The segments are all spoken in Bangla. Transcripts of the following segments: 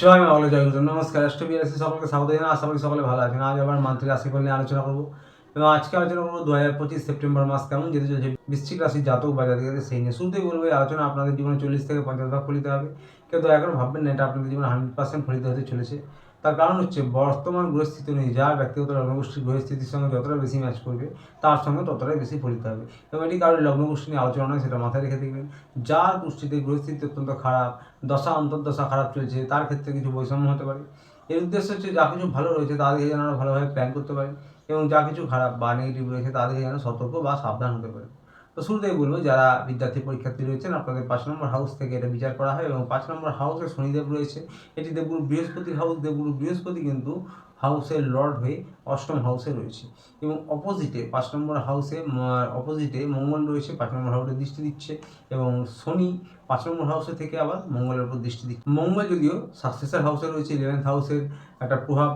সবাই আমি জয় গুরু নমস্কার, অষ্টমী আসি সকলকে স্বাগত জানাই, আশা করি সকলে ভালো আছেন। আজ আবার মান্থলি রাশিফল নিয়ে আলোচনা করব। এবং আজকে আলোচনা করব দু হাজার পঁচিশ সেপ্টেম্বর মাস কেমন যেতে চলছে বৃশ্চিক রাশির জাতক বা জাতিকাদের সেই নিয়ে। শুরুতেই বলব, এই আলোচনা আপনাদের জীবনে চল্লিশ থেকে পঞ্চাশ ভাগ ফলিতে হবে। কেউ দয়া করে ভাববেন না, এটা আপনাদের জীবনে হান্ড্রেড পার্সেন্ট ফলিত হতে চলেছে। তার কারণ হচ্ছে বর্তমান গ্রহস্থিতি যার ব্যক্তিগত লগ্নগোষ্ঠীর গ্রহস্থিতির সঙ্গে যতটা বেশি ম্যাচ করবে, তার সঙ্গে ততটাই বেশি ফলিত হবে। এবং এটি কারোর লগ্নগোষ্ঠী নিয়ে আলোচনা নয়, সেটা মাথায় রেখে দেখবেন। যার গোষ্ঠীতে গ্রহস্থিতি অত্যন্ত খারাপ, দশা, অন্তর্দশা খারাপ চলছে, তার ক্ষেত্রে কিছু বৈষম্য হতে পারে। এর উদ্দেশ্য হচ্ছে যা কিছু ভালো রয়েছে, তা দিকে যেন ভালোভাবে প্ল্যান করতে পারি। এবং যা কিছু খারাপ বা নেগেটিভ রয়েছে, তা দিকে যেন সতর্ক বা সাবধান হতে পারে। তো শুরুতেই বলব, যারা বিদ্যার্থী পরীক্ষার্থী রয়েছেন, আপনাদের পাঁচ নম্বর হাউস থেকে এটা বিচার করা হয় এবং পাঁচ নম্বর হাউসে শনিদেব রয়েছে। এটি দেবগুরু বৃহস্পতি হাউস দেবগুরু বৃহস্পতি কিন্তু হাউসের লর্ড হয়ে অষ্টম হাউসে রয়েছে। এবং অপোজিটে পাঁচ নম্বর হাউসে অপোজিটে মঙ্গল রয়েছে, পাঁচ নম্বর হাউসে দৃষ্টি দিচ্ছে এবং শনি পাঁচ নম্বর হাউসে থেকে আবার মঙ্গলের উপর দৃষ্টি দিচ্ছে। মঙ্গল যদিও সাকসেসের হাউসে রয়েছে ইলেভেন্থ হাউসের একটা প্রভাব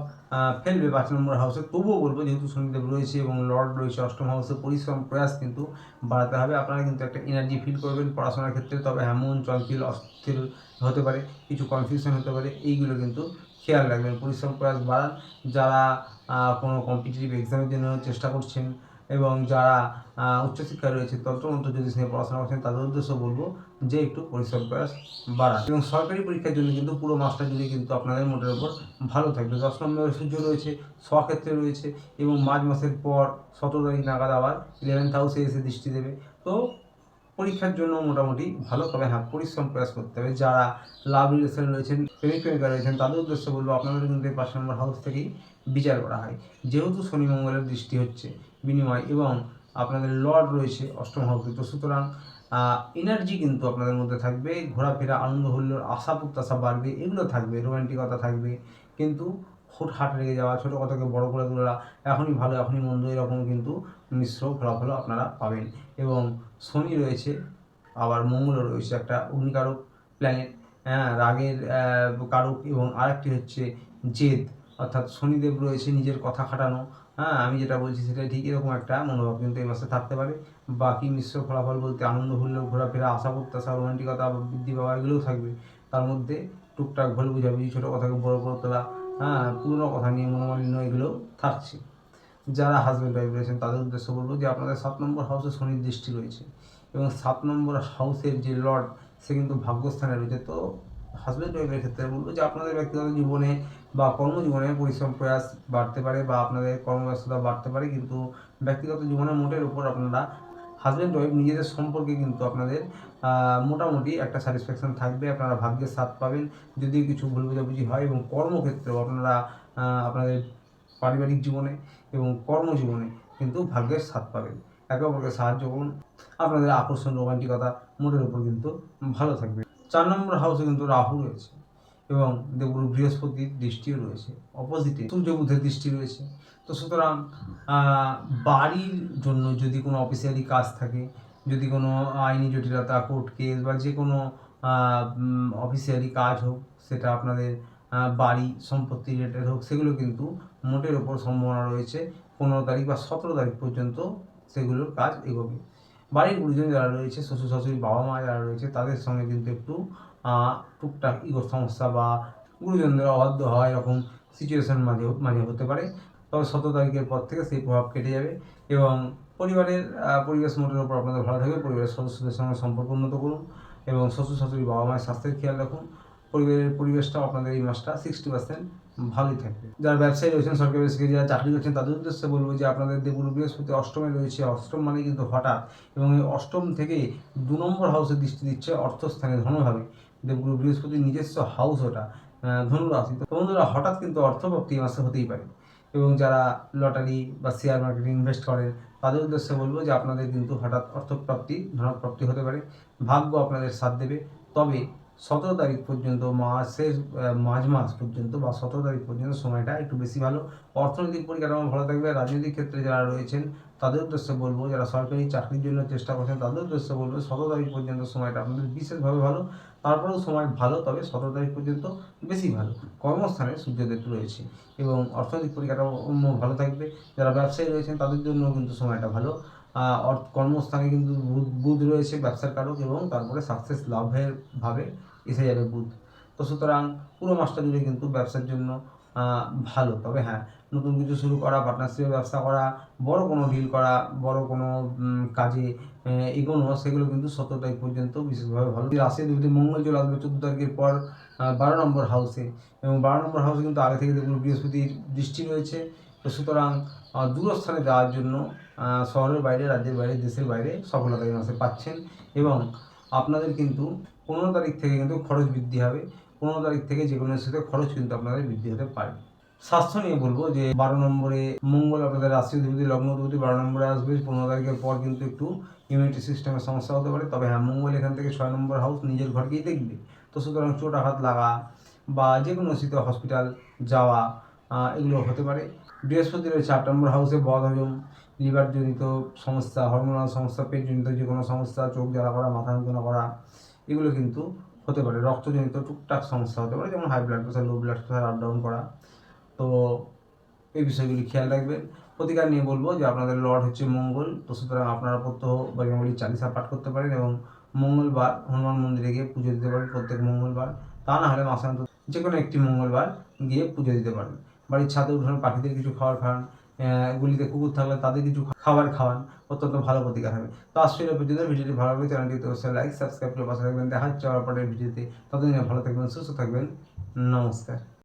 ফেলবে পাঁচ নম্বর হাউসে তবুও বলব যেহেতু শনিদেব রয়েছে এবং লর্ড রয়েছে, অষ্টম হাউসে পরিশ্রম, প্রয়াস কিন্তু বাড়াতে হবে। আপনারা কিন্তু একটা এনার্জি ফিল করবেন পড়াশোনার ক্ষেত্রে, তবে এমন চঞ্চল, অস্থির হতে পারে, কিছু কনফিউশন হতে পারে, এইগুলো কিন্তু খেয়াল রাখবেন। পরিশ্রম, প্রয়াস বাড়ান। যারা কোনো কম্পিটিটিভ এক্সামের জন্য চেষ্টা করছেন এবং যারা উচ্চশিক্ষায় রয়েছে, তন্ত্রমন্ত্র যদি নিয়ে পড়াশোনা করছেন, তাদের উদ্দেশ্য বলব যে একটু পরিশ্রম প্রয়াস বাড়ান। এবং সরকারি পরীক্ষার জন্য কিন্তু পুরো মাসটা জুড়ে কিন্তু আপনাদের মোটের ওপর ভালো থাকবে। দশ নম্বরের সূর্য রয়েছে, স্বক্ষেত্রে রয়েছে এবং মার্চ মাসের পর সতেরো তারিখ নাগাদ আবার ইলেভেন্থ হাউসে এসে দৃষ্টি দেবে। তো পরীক্ষার জন্য মোটামুটি ভালো তবে হ্যাঁ পরিশ্রম প্রয়াস করতে হবে। যারা লাভ রিলেশন রয়েছেন, প্রেমিক প্রেমিকা রয়েছেন, তাদের উদ্দেশ্য বলব আপনাদের কিন্তু এই পাঁচ নম্বর হাউস থেকেই বিচার করা হয়। যেহেতু শনি মঙ্গলের দৃষ্টি হচ্ছে বিনিময় এবং আপনাদের লর্ড রয়েছে অষ্টম হাউসে তো সুতরাং এনার্জি কিন্তু আপনাদের মধ্যে থাকবে, ঘোরাফেরা, আনন্দ হল্লোর আশা প্রত্যাশা বাড়বে, এগুলো থাকবে রোমান্টিকতা থাকবে। কিন্তু হুটহাট রেগে যাওয়া, ছোটো কথাকে বড় করে তোলা, এখনই ভালো, এখনই মন্দ, এরকম কিন্তু মিশ্র ফলাফল আপনারা পাবেন। এবং শনি রয়েছে, আবার মঙ্গলও রয়েছে একটা অগ্নিকারক প্ল্যানেট হ্যাঁ রাগের কারক এবং আরেকটি হচ্ছে জেদ। অর্থাৎ শনিদেব রয়েছে নিজের কথা খাটানো হ্যাঁ আমি যেটা বলছি সেটা ঠিক এরকম একটা মনোভাব কিন্তু এই মাসে থাকতে পারে। বাকি মিশ্র ফলাফল বলতে আনন্দ হুল্লোড় ঘোরাফেরা, আশা, প্রত্যাশা, রোমান্টিকতা, বৃদ্ধি, পাওয়া, এগুলোও থাকবে। তার মধ্যে টুকটাক ভুল বুঝাবুঝি, ছোটো কথাকে বড় করে তোলা হ্যাঁ পুরনো কথা নিয়ে মনোমালিন্য এগুলো থাকছে। যারা হাজব্যান্ড ওয়াইফ রয়েছেন, তাদের উদ্দেশ্য বলব যে আপনাদের সাত নম্বর হাউসে শনির দৃষ্টি রয়েছে এবং সাত নম্বর হাউসের যে লর্ড সে কিন্তু ভাগ্যস্থানে রয়েছে। তো হাজব্যান্ড ওয়াইফের ক্ষেত্রে বলব যে আপনাদের ব্যক্তিগত জীবনে বা কর্মজীবনে পরিশ্রম, প্রয়াস বাড়তে পারে বা আপনাদের কর্মব্যস্ততা বাড়তে পারে, কিন্তু ব্যক্তিগত জীবনের মোটের উপর আপনারা হাজব্যান্ড ওয়াইফ নিজেদের সম্পর্কে কিন্তু আপনাদের মোটামুটি একটা স্যাটিসফ্যাকশন থাকবে, আপনারা ভাগ্যের স্বাদ পাবেন। যদি কিছু ভুল বোঝাবুঝি হয় এবং কর্মক্ষেত্রেও আপনারা আপনাদের পারিবারিক জীবনে এবং কর্মজীবনে কিন্তু ভাগ্যের স্বাদ পাবেন। একে অপরকে সাহায্য করুন। আপনাদের আকর্ষণ, রোমান্টিকতা মোটের উপর কিন্তু ভালো থাকবে। চার নম্বর হাউসে কিন্তু রাহু রয়েছে। এবং দেবগুরু বৃহস্পতির দৃষ্টিও রয়েছে অপোজিটে সূর্য বুধের দৃষ্টি রয়েছে। তো সুতরাং বাড়ির জন্য যদি কোনো অফিসিয়ালি কাজ থাকে, যদি কোনো আইনি জটিলতা কোর্ট কেস বা যে কোনো অফিসিয়ালি কাজ হোক, সেটা আপনাদের বাড়ি সম্পত্তি রিলেটেড হোক, সেগুলো কিন্তু মোটের ওপর সম্ভাবনা রয়েছে। পনেরো তারিখ বা সতেরো তারিখ পর্যন্ত সেগুলোর কাজ এগোবে। বাড়ির গুরুজন যারা রয়েছে শ্বশুর শাশুড়ি বাবা মা যারা রয়েছে, তাদের সঙ্গে কিন্তু একটু টুকটাক ইগোর সমস্যা বা গুরুজনদের অবাধ্য হওয়া এরকম সিচুয়েশন মাঝে মাঝে হতে পারে। তবে সতেরো তারিখের পর থেকে সেই প্রভাব কেটে যাবে এবং পরিবারের পরিবেশ মোটের উপর আপনাদের ভালো থাকবে। পরিবারের সদস্যদের সঙ্গে সম্পর্ক উন্নত করুন এবং শ্বশুর শাশুড়ি বাবা মায়ের স্বাস্থ্যের খেয়াল রাখুন। পরিবারের পরিবেশটাও আপনাদের এই মাসটা সিক্সটি পার্সেন্ট ভালোই থাকবে। যারা ব্যবসায়ী রয়েছেন সরকারি বেসরকারি যারা চাকরি করছেন তাদের উদ্দেশ্যে বলব যে আপনাদের দেবগুরু বৃহস্পতি অষ্টমে রয়েছে। অষ্টম মানে কিন্তু হঠাৎ এবং এই অষ্টম থেকে দু নম্বর হাউসে দৃষ্টি দিচ্ছে অর্থস্থানে ধনভাবে। দেবগুরু বৃহস্পতির নিজস্ব হাউস ওটা আহ, ধনু রাশি তো বন্ধুরা হঠাৎ কিন্তু অর্থপ্রাপ্তি মাসে হতেই পারে এবং যারা লটারি বা শেয়ার মার্কেটে ইনভেস্ট করেন তাদের উদ্দেশ্যে বলব যে আপনাদের কিন্তু হঠাৎ অর্থপ্রাপ্তি ধনপ্রাপ্তি হতে পারে। ভাগ্য আপনাদের সাথ দেবে। তবে সতেরো তারিখ পর্যন্ত মাসের মাঝ মাস পর্যন্ত বা সতেরো তারিখ পর্যন্ত সময়টা একটু বেশি ভালো। অর্থনৈতিক পরিকাঠামো ভালো থাকবে, রাজনৈতিক ক্ষেত্রে যারা রয়েছেন, তাদের উদ্দেশ্যে বলব, যারা সরকারি চাকরির জন্য চেষ্টা করছেন, তাদের উদ্দেশ্যে বলব, সতেরো তারিখ পর্যন্ত সময়টা আপনাদের বিশেষভাবে ভালো। তারপরেও সময় ভালো, তবে সতেরো তারিখ পর্যন্ত বেশি ভালো। কর্মস্থানে সূর্যদেব রয়েছে এবং অর্থনৈতিক পরিকাঠামো ভালো থাকবে। যারা ব্যবসায়ী রয়েছেন, তাদের জন্য কিন্তু সময়টা ভালো। কর্মস্থানে কিন্তু বুধ রয়েছে ব্যবসার কারক এবং তারপরে সাকসেস লাভের ভাবে এসে যাবে বুধ। তো সুতরাং পুরো মাসটা জুড়ে কিন্তু ব্যবসার জন্য ভালো। তবে হ্যাঁ নতুন কিছু শুরু করা পার্টনারশিপে ব্যবসা করা, বড় কোনো ডিল করা, বড় কোনো কাজে এগোনো, সেগুলো কিন্তু সতেরো তারিখ পর্যন্ত বিশেষভাবে ভালো। রাশি যদি মঙ্গল চলে আসবে চোদ্দ তারিখের পর বারো নম্বর হাউসে এবং বারো নম্বর হাউসে কিন্তু আগে থেকে দেখুন বৃহস্পতির দৃষ্টি রয়েছে। সুতরাং দূরস্থানে যাওয়ার জন্য শহরের বাইরে, রাজ্যের বাইরে, দেশের বাইরে সফলতা এই মাসে পাচ্ছেন এবং আপনাদের কিন্তু পনেরো তারিখ থেকে কিন্তু খরচ বৃদ্ধি হবে। পনেরো তারিখ থেকে যে কোনো সাথে খরচ কিন্তু আপনাদের বৃদ্ধি হতে পারে। স্বাস্থ্য নিয়ে বলব যে, বারো নম্বরে মঙ্গল আপনাদের রাশি অধিপতি, লগ্ন অধিপতি বারো নম্বরে আসবে। পনেরো তারিখের পর কিন্তু একটু ইমিউনিটি সিস্টেমের সমস্যা হতে পারে। তবে হ্যাঁ মঙ্গল এখান থেকে ছয় নম্বর হাউস নিজের ঘরকেই দেখবে। তো সুতরাং চোট আঘাত লাগা বা যে কোনো শীত হসপিটাল যাওয়া এগুলো হতে পারে। বৃহস্পতি রয়েছে আট নম্বর হাউসে বদ হজম লিভারজনিত সমস্যা হরমোনাল সমস্যা পেটজনিত যে কোনো সমস্যা, চোখ জ্বালা করা, মাথা যন্ত্রণা করা, এগুলো কিন্তু হতে পারে। রক্তজনিত টুকটাক সমস্যা হতে পারে, যেমন high blood pressure low blood pressure up down করা। তো এই বিষয়গুলি খেয়াল রাখবেন। প্রতিকার নিয়ে বলব যে আপনাদের লর্ড হচ্ছে মঙ্গল, তো সুতরাং আপনারা প্রত্যহ বজরঙ্গলি চালিসা পাঠ করতে পারেন এবং মঙ্গলবার হনুমান মন্দিরে গিয়ে পুজো দিতে পারেন, প্রত্যেক মঙ্গলবার। তা না হলে মাসান্ত যে কোনো একটি মঙ্গলবার গিয়ে পুজো দিতে পারেন। বাড়ির ছাদে উঠান পাখিদের কিছু খাবার খান গুলিতে কুকুর থাকলে তাদের কিছু খাবার খাওয়ান, অত্যন্ত ভালো প্রতিকার হবে। তো আসলে পর্যন্ত ভিডিওটি ভালো লাগবে চ্যানেলটি অবশ্যই লাইক সাবস্ক্রাইব করে পাশে থাকবেন। দেখা হচ্ছে আবার পরের ভিডিওতে। ততদিন ভালো থাকবেন, সুস্থ থাকবেন। নমস্কার।